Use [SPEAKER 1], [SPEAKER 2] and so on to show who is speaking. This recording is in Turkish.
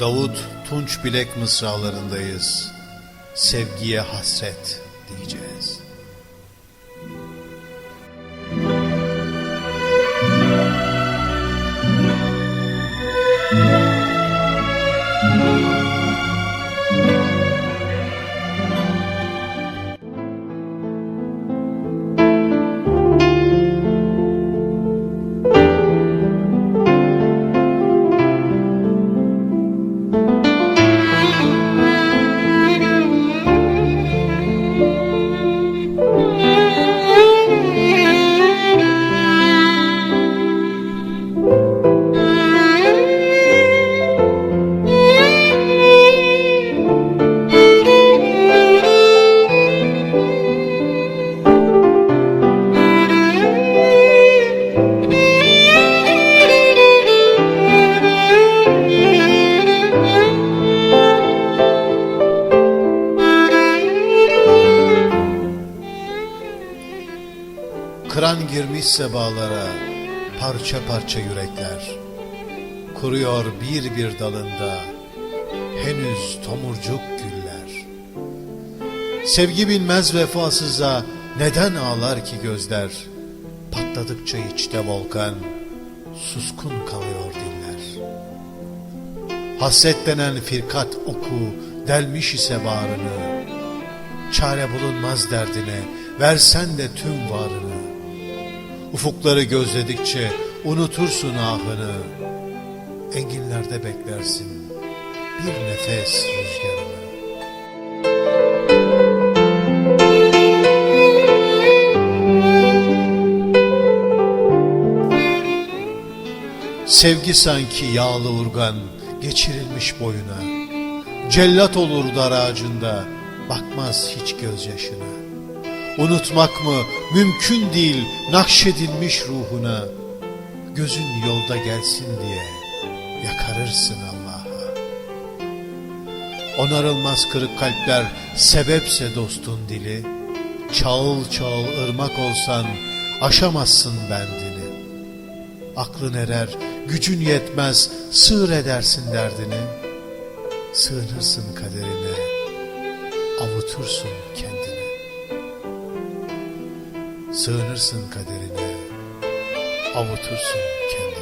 [SPEAKER 1] Davut Tunç Bilek mısralarındayız. Sevgiye hasret diyeceğiz. Kıran girmişse bağlara parça parça yürekler. Kuruyor bir bir dalında henüz tomurcuk güller. Sevgi bilmez vefasıza neden ağlar ki gözler? Patladıkça içte volkan suskun kalıyor diller. Hasret denen firkat oku delmiş ise bağrını. Çare bulunmaz derdine versen de tüm varını. Ufukları gözledikçe unutursun ahını. Enginlerde beklersin bir nefes rüzgarını. Sevgi sanki yağlı urgan geçirilmiş boyuna. Cellat olur dar ağacında bakmaz hiç gözyaşına. Unutmak mı mümkün değil nakşedilmiş ruhuna. Gözün yolda gelsin diye yakarırsın Allah'a. Onarılmaz kırık kalpler sebepse dostun dili. Çağıl çağıl ırmak olsan aşamazsın bendini. Aklın erer, gücün yetmez, sığır edersin derdini. Sığınırsın kaderine, avutursun kendini. Sığınırsın kaderine, avutursun kendini.